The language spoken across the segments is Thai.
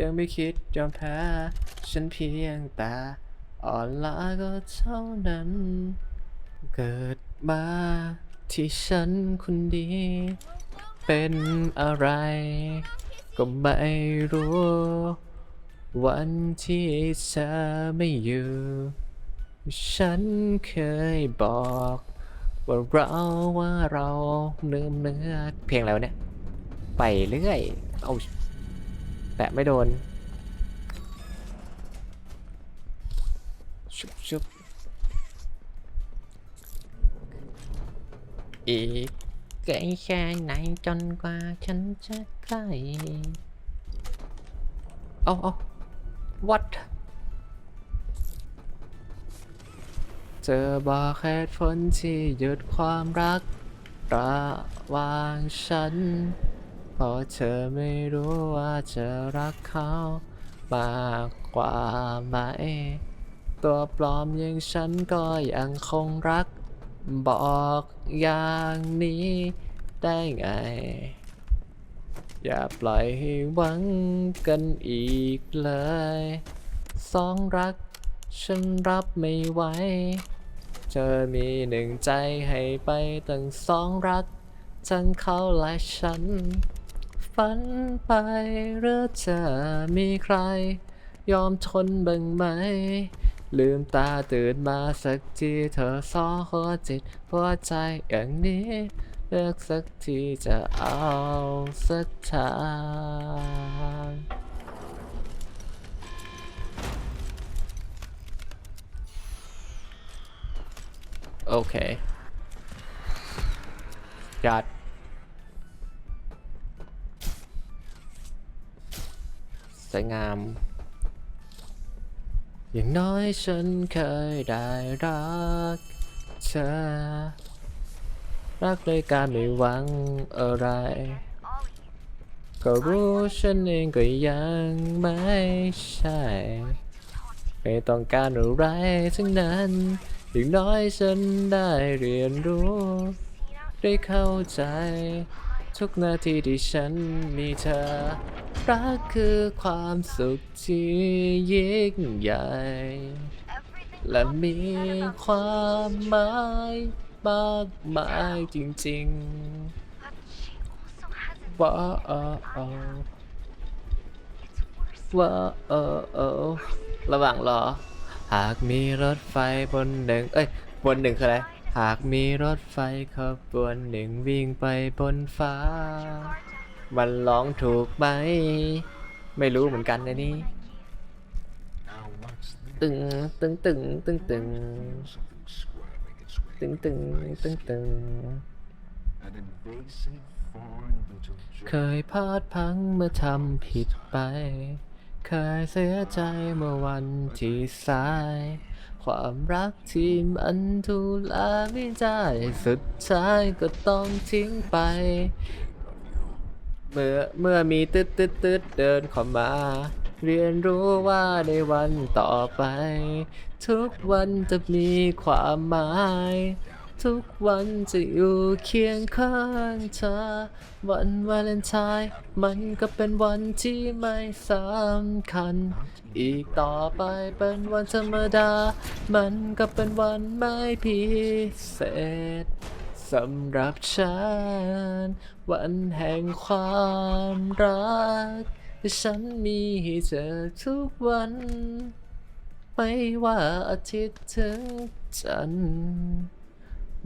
ยังไม่คิดยอมแพ้ ฉันเพียงแต่อ่อนล้าก็เท่านั้น เกิดมาที่ฉันคนดี เป็นอะไร ก็ไม่รู้ วันที่เธอไม่อยู่ ฉันเคยบอกว่าเราว่าเราเนื้อเนื้อเพลงแล้วเนี่ย ไปเรื่อย เอา แตะไม่โดน ชุบชุบอีกไกลแค่ไหนจนกว่าฉันจะใกล้เอาเอา what เธอบอกเหตุผลที่หยุดความรักระหว่างฉัน เพราะเธอไม่รู้ว่าจะรักเขา มากกว่าไหม ตัวปลอมอย่างฉันก็ยังคงรัก บอกอย่างนี้ได้ไง อย่าปล่อยให้หวังกันอีกเลย สองรักฉันรับไม่ไหว เธอมีหนึ่งใจให้ไปตั้งสองรัก ทั้งเขาและฉัน ฝันไปหรือจะมีใคร ยอมทนบ้างไหม ลืมตาตื่นมาสักทีเธอสอหัวจิตหัวใจอย่างนี้เลือกสักทีจะเอาสักทางโอเคยัด สวยงาม อย่างน้อยฉันเคยได้รักเธอ รักเลยการไม่หวังอะไร ก็รู้ฉันเองก็ยังไม่ใช่ ไม่ต้องการอะไรทั้งนั้น อย่างน้อยฉันได้เรียนรู้ ได้เข้าใจ ทุกนาทีที่ฉันมีเธอ รักคือความสุขที่ยิ่งใหญ่ และมีความหมายมากมายจริงๆ ว้าเออเออว้าเออเออระหว่างรอ หากมีรถไฟบนหนึ่ง เอ้ย บนหนึ่งคืออะไร หากมีรถไฟขบวนหนึ่งวิ่งไปบนฟ้า มันร้องถูกไหม ไม่รู้เหมือนกันนะนี่ตึงตึงตึงตึงตึงตึงตึงตึงตึงเคยพลาดพังเมื่อทำผิดไป เคยเสียใจเมื่อวันที่สาย ความรักที่มันดูแลไม่ได้สุดท้ายก็ต้องทิ้งไป เมื่อเมื่อมีตึ๊ดตึ๊ดตึ๊ดเดินเข้ามา เรียนรู้ว่าในวันต่อไป ทุกวันจะมีความหมาย ทุกวันจะอยู่เคียงข้างเธอ วันวาเลนไทน์มันก็เป็นวันที่ไม่สำคัญ อีกต่อไปเป็นวันธรรมดา มันก็เป็นวันไม่พิเศษสำหรับฉัน วันแห่งความรักที่ฉันมีให้เธอทุกวัน ไม่ว่าอาทิตย์ถึงจันทร์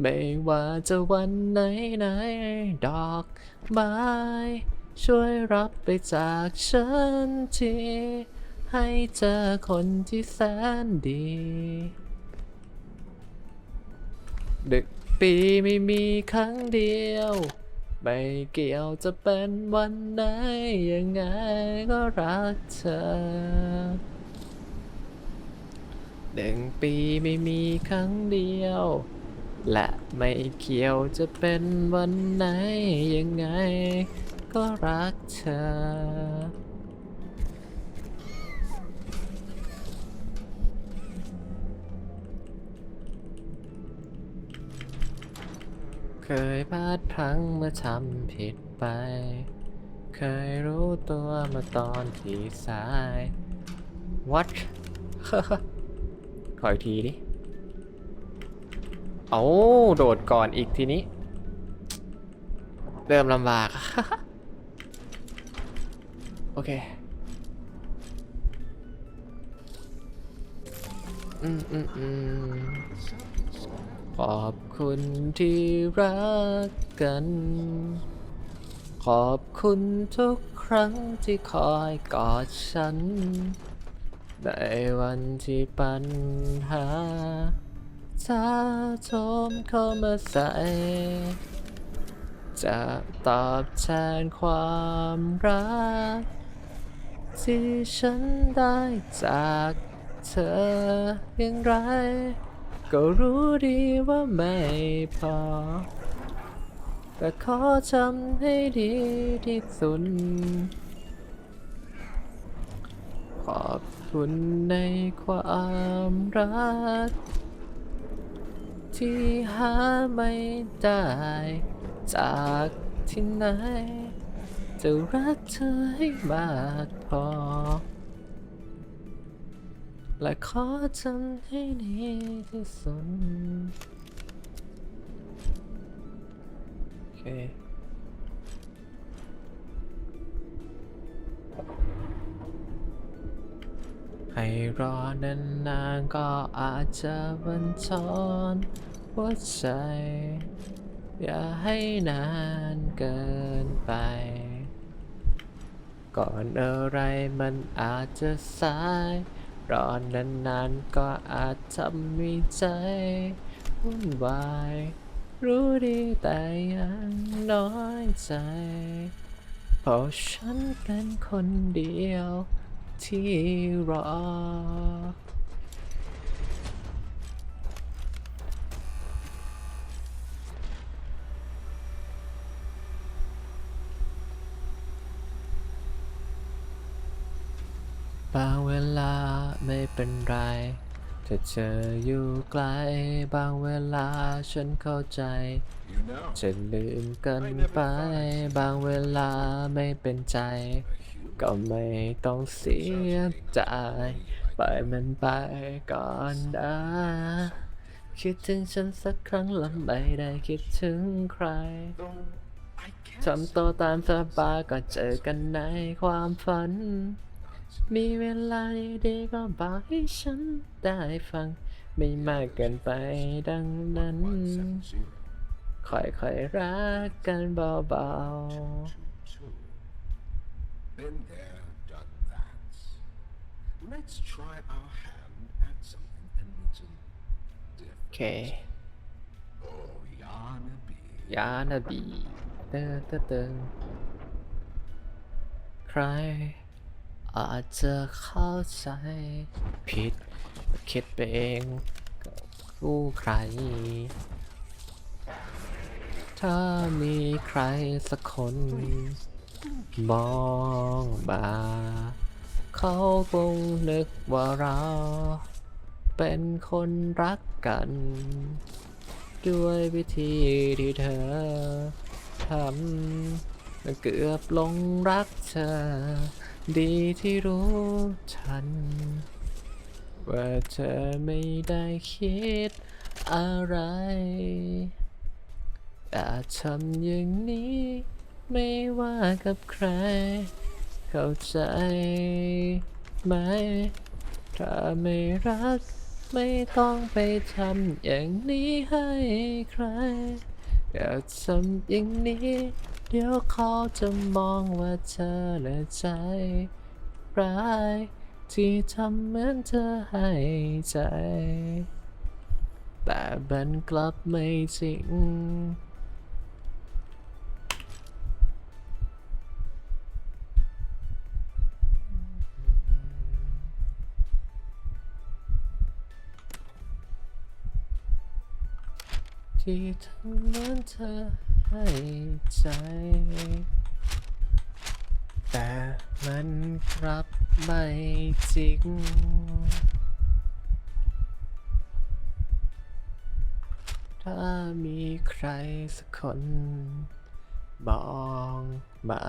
ไม่ว่าจะวันไหนไหนๆดอกไม้ช่วยรับไปจากฉันที ให้เจอคนที่แสนดีดึกปีไม่มีครั้งเดียว ไม่เกี่ยวจะเป็นวันไหน ยังไงก็รักเธอหนึ่งปีไม่มีครั้งเดียว และไม่เกี่ยวจะเป็นวันไหนยังไง ก็รักเธอ เคยพลาดพลั้งเมื่อทำผิดไป เคยรู้ตัวมาตอนที่สาย what ขออีกทีดิ เอาโดดก่อนอีกทีนี้ เริ่มลำบาก โอเค อืมอืมอืมขอบคุณที่รักกัน ขอบคุณทุกครั้งที่คอยกอดฉัน ในวันที่ปัญหา ถ้าโทมเข้ามาใส่ จะตอบแทนความรัก ที่ฉันได้จากเธออย่างไร ก็รู้ดีว่าไม่พอ แต่ขอทำให้ดีที่สุดขอบคุณในความรัก ที่หาไม่ได้ จากที่ไหน จะรักเธอให้มากพอ และขอทำให้ดีที่สุดโอเค ให้รอนานๆก็อาจจะบันทอนหัวใจ อย่าให้นานเกินไป ก่อนอะไรมันอาจจะสาย รอนานๆก็อาจทำให้ใจวุ่นวาย รู้ดีแต่ยังน้อยใจเพราะฉันเป็นคนเดียว ที่รอบางเวลาไม่เป็นไร ถ้าเธออยู่ไกล บางเวลาฉันเข้าใจ You know, จะลืมกันไป บางเวลาไม่เป็นใจ ก็ไม่ต้องเสียใจปล่อยมันไปก่อนนะคิดถึงฉันสักครั้งละไม่ได้คิดถึงใครทำตัวตามสบายก็เจอกันในความฝัน มีเวลาดีๆก็บอกให้ฉันได้ฟัง ไม่มากเกินไปดังนั้น ค่อยๆรักกันเบา Two. Been there, done that. Let's try our hand at something a little ๆโอเค different. Oh, Yana B. ยานาบีเตอเตอเติงใครอาจจะเข้าใจผิด คิดไปเองกับผู้ใคร ถ้ามีใครสักคน มองมาเขาคงนึกว่าเรา เป็นคนรักกัน ด้วยวิธีที่เธอทำเกือบหลงรักเธอ ดีที่รู้ทัน ว่าเธอไม่ได้คิดอะไรแต่ทำอย่างนี้ ไม่ว่ากับใคร เข้าใจไหม ถ้าไม่รัก ไม่ต้องไปทำอย่างนี้ให้ใคร อย่าทำอย่างนี้ เดี๋ยวเขาจะมองว่าเธอและใจร้าย ที่ทำเหมือนเธอให้ใจ แต่มันกลับไม่จริง ที่ทำเหมือนเธอให้ใจ แต่มันกลับไม่จริง ถ้ามีใครสักคนมองมา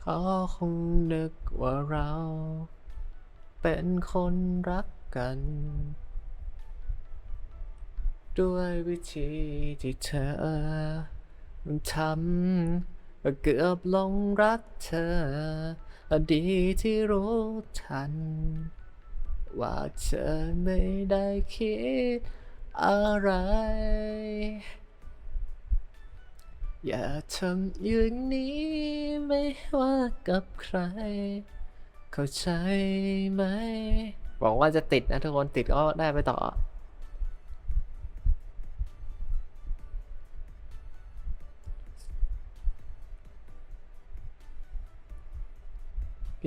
เขาคงนึกว่าเรา เป็นคนรักกัน ด้วยวิธีที่เธอทำเกือบหลงรักเธอ ดีที่รู้ทัน ว่าเธอไม่ได้คิดอะไร อย่าทำอย่างนี้ไม่ว่ากับใคร เข้าใจไหมหวังว่าจะติดนะทุกคนติดก็ได้ไปต่อ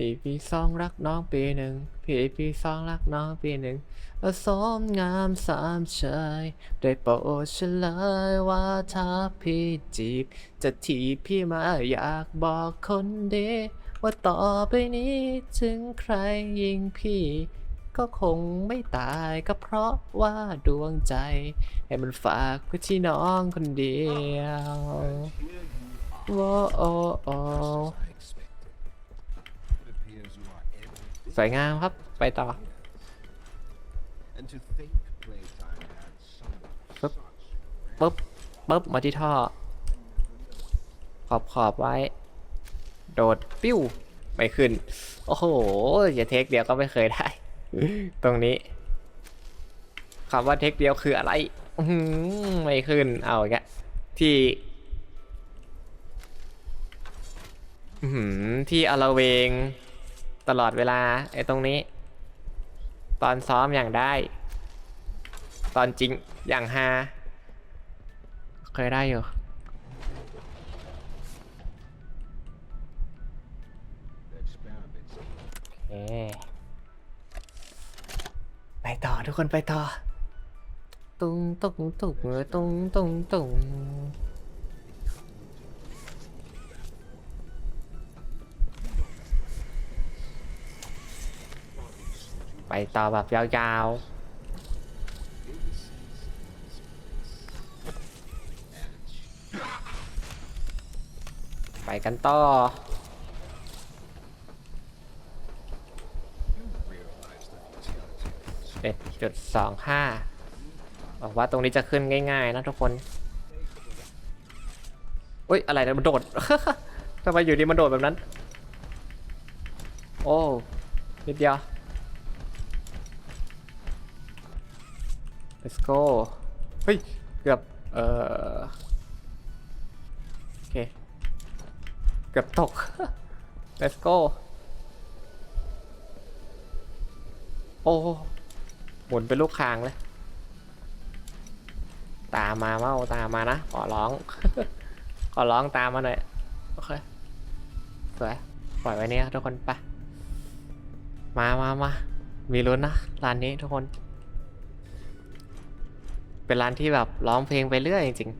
พี่ปีสองรักน้องปีหนึ่งพี่ปีสองรักน้องปีหนึ่งแล้วสมงามสามเชยได้โปรดเฉลยว่าถ้าพี่จีบ จะทีบพี่มาอยากบอกคนดีว่าต่อไปนี้ถึงใครยิงพี่ ก็คงไม่ตายก็เพราะว่าดวงใจ ให้มันฝากไว้ที่น้องคนเดียว Here you are, ว้โอโอ สวยงามครับ ไปต่อ And to think playtime had someone Hup. such ปึ๊บปึ๊บมาที่ท่อ ขอบขอบไว้ โดดปิ้วไม่ขึ้น โอ้โห อย่าเทคเดียวก็ไม่เคยได้ ตรงนี้คำว่าเทคเดียวคืออะไรอื้อหือไม่ขึ้น เอาอีกแล้วที่อื้อหือที่อลเวง ตลอดเวลาไอ้ตรงนี้ ตอนซ้อมอย่างได้ ตอนจริงอย่างฮาเคยได้อยู่ the experiments เอ๊ไปต่อทุกคนไปต่อ ตุงตุงตุงตุงตุงตุง ไปต่อแบบยาวๆ ไปกันต่อเอ็ดจุดสองห้าบอกว่าตรงนี้จะขึ้นง่ายๆนะทุกคนอุ้ยอะไรนะมันโดดทำไมอยู่ดีมันโดดแบบนั้น โอ้นิดเดียว let's go เฮ้ย เกือบ เออโอเค เกือบตก let's go โอ้หมุนเป็นลูกคางเลย ตามมาเมาตามมานะ ขอร้อง ขอร้องตามมาหน่อย โอเค สวย ปล่อยไว้เนี่ยทุกคนไป มามามามีลุ้นนะร้านนี้ทุกคน เป็นร้านที่แบบร้องเพลงไปเรื่อยจริง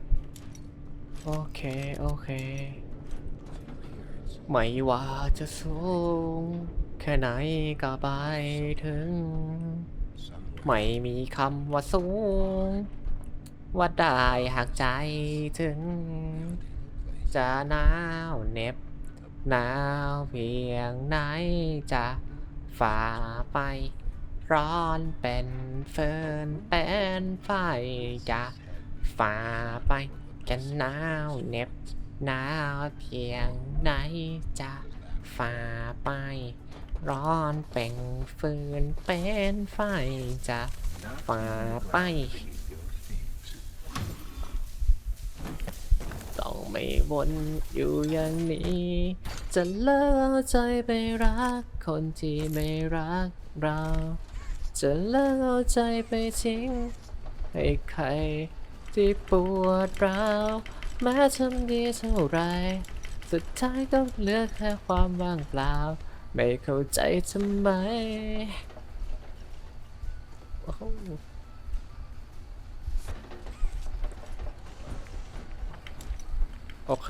ๆ โอเค โอเค ไม่ว่าจะสูง แค่ไหนก็ไปถึง ไม่มีคำว่าสูง ว่าได้หากใจถึง จะหนาวเหน็บหนาวเพียงไหนจะฝ่าไป ร้อนเป็นเฟินเป็นไฟจะฝ่าไปจะหนาวเหน็บหนาวเพียงไหนจะฝ่าไป ร้อนเป็นฟืนเป็นไฟจะฝ่าไป ต้องไม่วนอยู่อย่างนี้ จะเลิกใจไปรักคนที่ไม่รักเรา จะเลิกเอาใจไปทิ้ง ให้ใครที่ปวดร้าวแม้ทำดีเท่าไร สุดท้ายก็เหลือแค่ความว่างเปล่า ไม่เข้าใจทำไมโอเค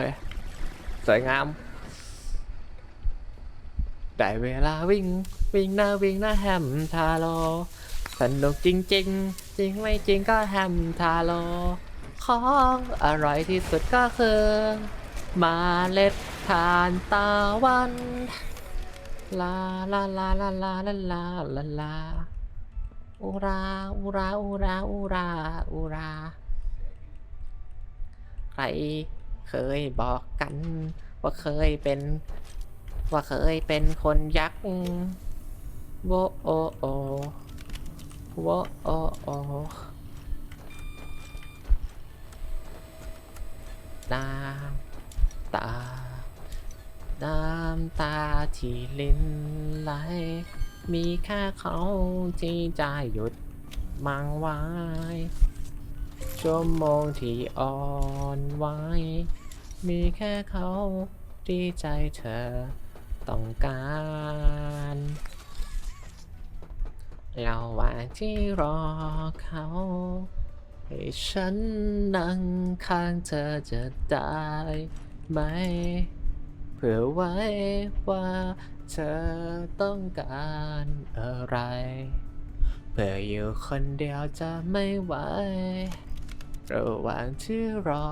สวยงาม ได้เวลาวิ่ง วิ่งหน้าวิ่งหน้าแฮมทาโลสนุกจริงๆจริงไม่จริงก็แฮมทาโลของอร่อยที่สุดก็คือมาเล็ดทานตาวันลาลาลาลาลาลาลาลาลาอุราอุราอุราอุราอุราใครเคยบอกกัน ว่าเคยเป็น ว่าเคยเป็นคนยักษ์โวโอโอโวโอโอน้ำตา น้ำตาที่ลิ้นไหล มีแค่เขาที่จะหยุดมังไว้ชั่วโมงที่อ่อนไหวมีแค่เขาที่ใจเธอ ต้องการระหว่างที่รอเขา ให้ฉันนั่งข้างเธอจะได้ไหม เผื่อไว้ว่าเธอต้องการอะไร เผื่ออยู่คนเดียวจะไม่ไหวระหว่างที่รอ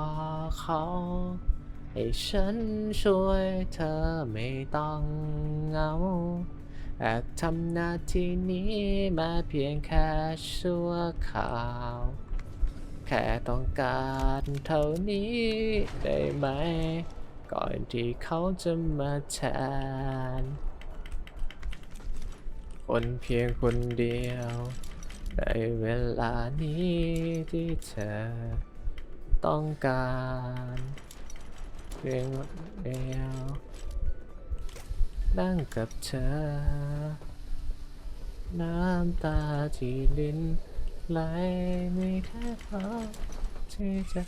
เขา ให้ฉันช่วยเธอไม่ต้องเหงาอาจทำหน้าที่นี้มาเพียงแค่ชั่วคราว แค่ต้องการเท่านี้ได้ไหม ก่อนที่เขาจะมาแทนคนเพียงคนเดียวในเวลานี้ที่เธอต้องการ เพียงเดียวนั่งกับเธอ น้ำตาที่ลิ้นไหลไมีแค่เขาที่จะ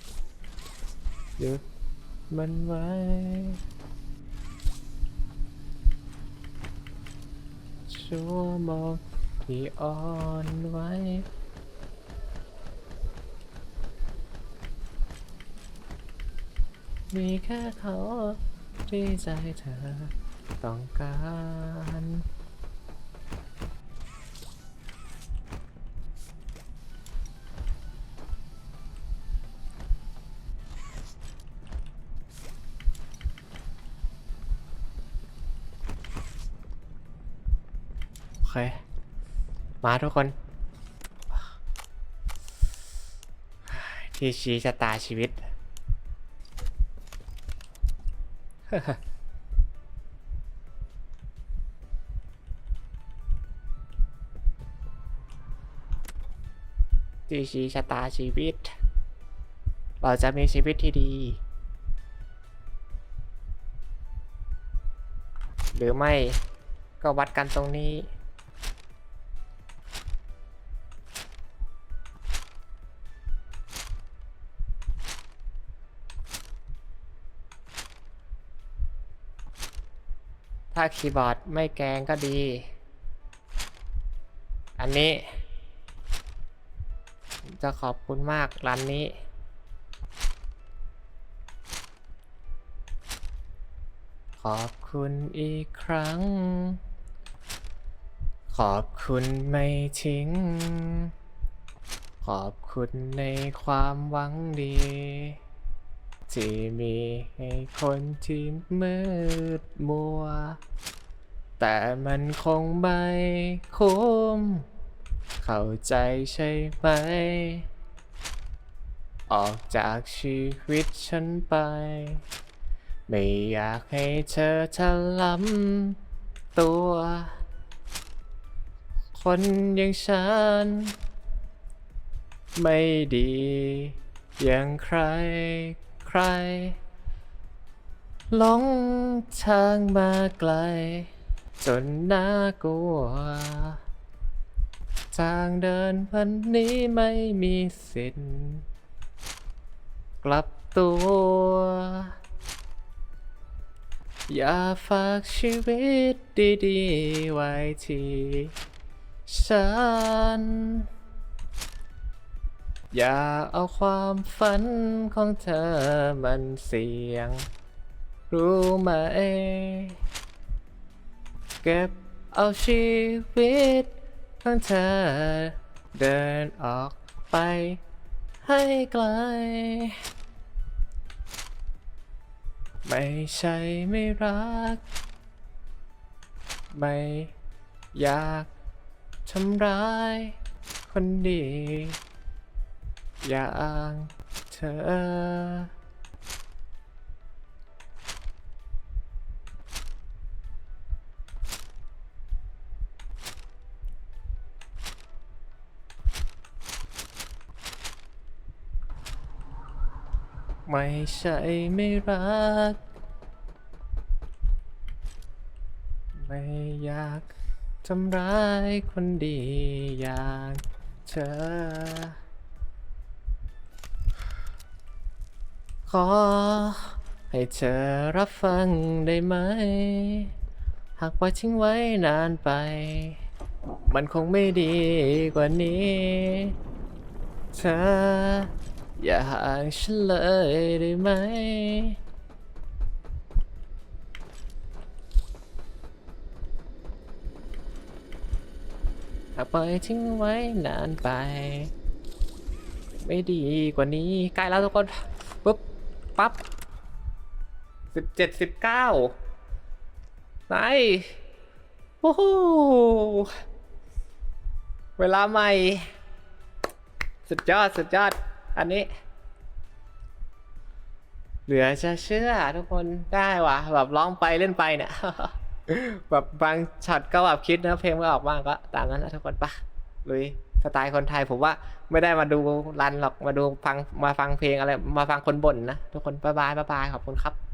หยุดมันไว้ชั่วโมงที่อ่อนไหว มีแค่เขาที่ใจเธอต้องการโอเค มาทุกคน ที่ชี้ชะตาชีวิต ที่ชี้ชะตาชีวิต เราจะมีชีวิตที่ดี หรือไม่ก็วัดกันตรงนี้ ถ้าคีย์บอร์ดไม่แกงก็ดี อันนี้ จะขอบคุณมากร้านนี้ ขอบคุณอีกครั้ง ขอบคุณไม่ทิ้ง ขอบคุณในความหวังดี ที่มีให้คนที่มืดมัว แต่มันคงไม่คุ้ม เข้าใจใช่ไหม ออกจากชีวิตฉันไป ไม่อยากให้เธอทะล้ำตัว คนอย่างฉัน ไม่ดีอย่างใคร ใครหลงทางมาไกล จนน่ากลัว ทางเดินวันนี้ไม่มีสิทธิ์กลับตัว อย่าฝากชีวิตดีๆ ไว้ที่ฉัน อย่าเอาความฝันของเธอมันเสี่ยง รู้ไหมเก็บเอาชีวิตของเธอ เดินออกไป ให้ไกล ไม่ใช่ไม่รัก ไม่อยากทำร้ายคนดี อย่างเธอ ไม่ใช่ไม่รัก ไม่อยากทำร้ายคนดีอย่างเธอ ขอ ให้เธอรับฟังได้ไหม หากปล่อยทิ้งไว้นานไป มันคงไม่ดีกว่านี้ เธอ อย่าห่างฉันเลยได้ไหม หากปล่อยทิ้งไว้นานไป ไม่ดีกว่านี้ใกล้แล้วทุกคน ปั๊บสิบเจ็ดสิบเก้าไหนโอ้โหเวลาใหม่ สุดยอด สุดยอด อันนี้ เหลือจะเชื่อทุกคนได้วะแบบร้องไปเล่นไปเนี่ยแบบบางช็อตก็แบบคิดเนื้อเพลงไม่ออกบ้างก็ตามนั้นนะทุกคนปะลุย สไตล์คนไทยผมว่าไม่ได้มาดูรันหรอกมาดูฟังมาฟังเพลงอะไร มาฟังคนบ่นนะ ทุกคนบ๊ายบายบ๊ายบายขอบคุณครับ